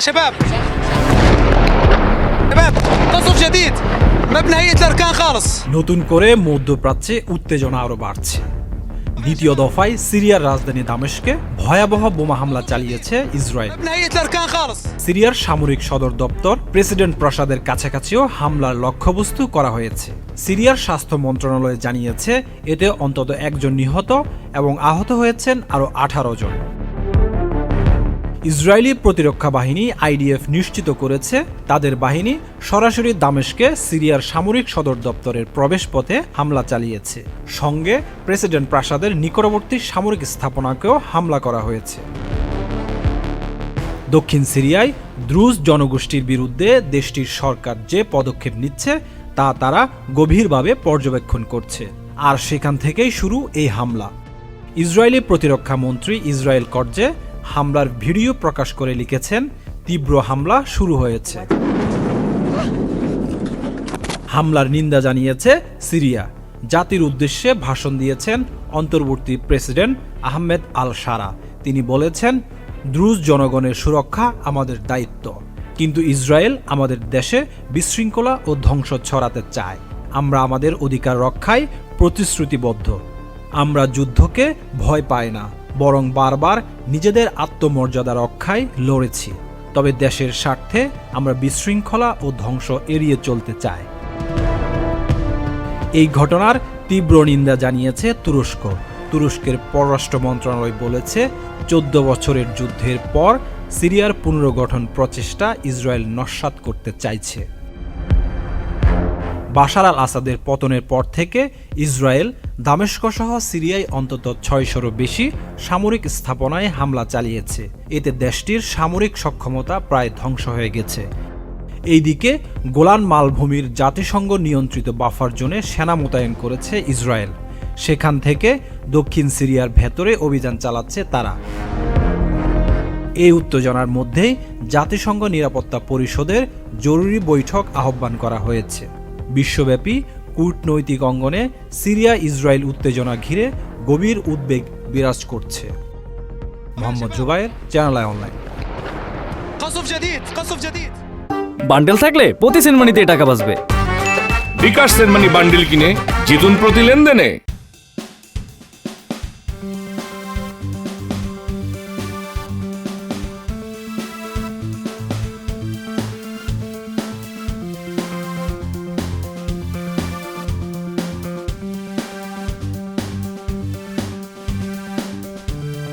شباب شباب قصف جديد مبنى هيئه الاركان خالص নতুন করে মধ্যপ্রাচ্যে উত্তেজনা আরও বাড়ছে দ্বিতীয় দফায় সিরিয়ার রাজধানী দামেশকে ভয়াবহ বোমা হামলা চালিয়েছে ইসরায়েল مبنى هيئه الاركان خالص সিরিয়ার সামরিক সদর দপ্তর প্রেসিডেন্ট প্রাসাদের কাছাকাছিও হামলার লক্ষ্যবস্তু করা হয়েছে সিরিয়ার স্বাস্থ্য মন্ত্রণালয় জানিয়েছে এতে অন্তত একজন নিহত এবং আহত হয়েছেন আরও আঠারো জন ইসরায়েলি প্রতিরক্ষা বাহিনী আইডিএফ নিশ্চিত করেছে, তাদের বাহিনী সরাসরি দামেশকে সিরিয়ার সামরিক সদর দপ্তরের প্রবেশপথে হামলা চালিয়েছে। সঙ্গে প্রেসিডেন্ট প্রাসাদের নিকটবর্তী সামরিক স্থাপনাকেও হামলা করা হয়েছে। দক্ষিণ সিরিয়ায় দ্রুজ জনগোষ্ঠীর বিরুদ্ধে দেশটির সরকার যে পদক্ষেপ নিচ্ছে, তা তারা গভীরভাবে পর্যবেক্ষণ করছে। আর সেখান থেকেই শুরু এই হামলা। ইসরায়েলি প্রতিরক্ষা মন্ত্রী ইসরায়েল কর্জে হামলার ভিডিও প্রকাশ করে লিখেছেন, তীব্র হামলা শুরু হয়েছে। হামলার নিন্দা জানিয়েছে সিরিয়া। জাতির উদ্দেশ্যে ভাষণ দিয়েছেন অন্তর্বর্তী প্রেসিডেন্ট আহমেদ আল সারা তিনি বলেছেন, দ্রুজ জনগণের সুরক্ষা আমাদের দায়িত্ব। কিন্তু ইসরায়েল আমাদের দেশে বিশৃঙ্খলা ও ধ্বংস ছড়াতে চায়। আমরা আমাদের অধিকার রক্ষায় প্রতিশ্রুতিবদ্ধ। আমরা যুদ্ধকে ভয় পাই না। বরং বারবার নিজেদের আত্মমর্যাদা রক্ষায় লড়েছি। তবে দেশের স্বার্থে আমরা বিশৃঙ্খলা ও ধ্বংস এড়িয়ে চলতে চাই। এই ঘটনার তীব্র নিন্দা জানিয়েছে তুরস্ক। তুরস্কের পররাষ্ট্র মন্ত্রণালয় বলেছে, চোদ্দ বছরের যুদ্ধের পর সিরিয়ার পুনর্গঠন প্রচেষ্টা ইসরায়েল নস্যাৎ করতে চাইছে। বাশার আল আসাদের পতনের পর থেকে ইসরায়েল দামেস্ক সহ সিরিয়ায় অন্তত ছয়শোরও বেশি সামরিক স্থাপনায় হামলা চালিয়েছে। এতে দেশটির সামরিক সক্ষমতা প্রায় ধ্বংস হয়ে গেছে। এইদিকে গোলান মালভূমির জাতিসংঘ নিয়ন্ত্রিত বাফার জোনে সেনা মোতায়েন করেছে ইসরায়েল। সেখান থেকে দক্ষিণ সিরিয়ার ভেতরে অভিযান চালাচ্ছে তারা। এই উত্তেজনার মধ্যেই জাতিসংঘ নিরাপত্তা পরিষদের জরুরি বৈঠক আহ্বান করা হয়েছে। বিশ্বব্যাপী কূটনৈতিক অঙ্গনে সিরিয়া ইসরায়েল উত্তেজনা ঘিরে গভীর উদ্বেগ বিরাজ করছে। Mohammad Zubair channel I online. Bundle থাকলে প্রতি সেনমানিতে টাকা বাঁচবে। বিকাশ সেনমানি বান্ডেল কিনে জিতুন প্রতি লেনদেনে।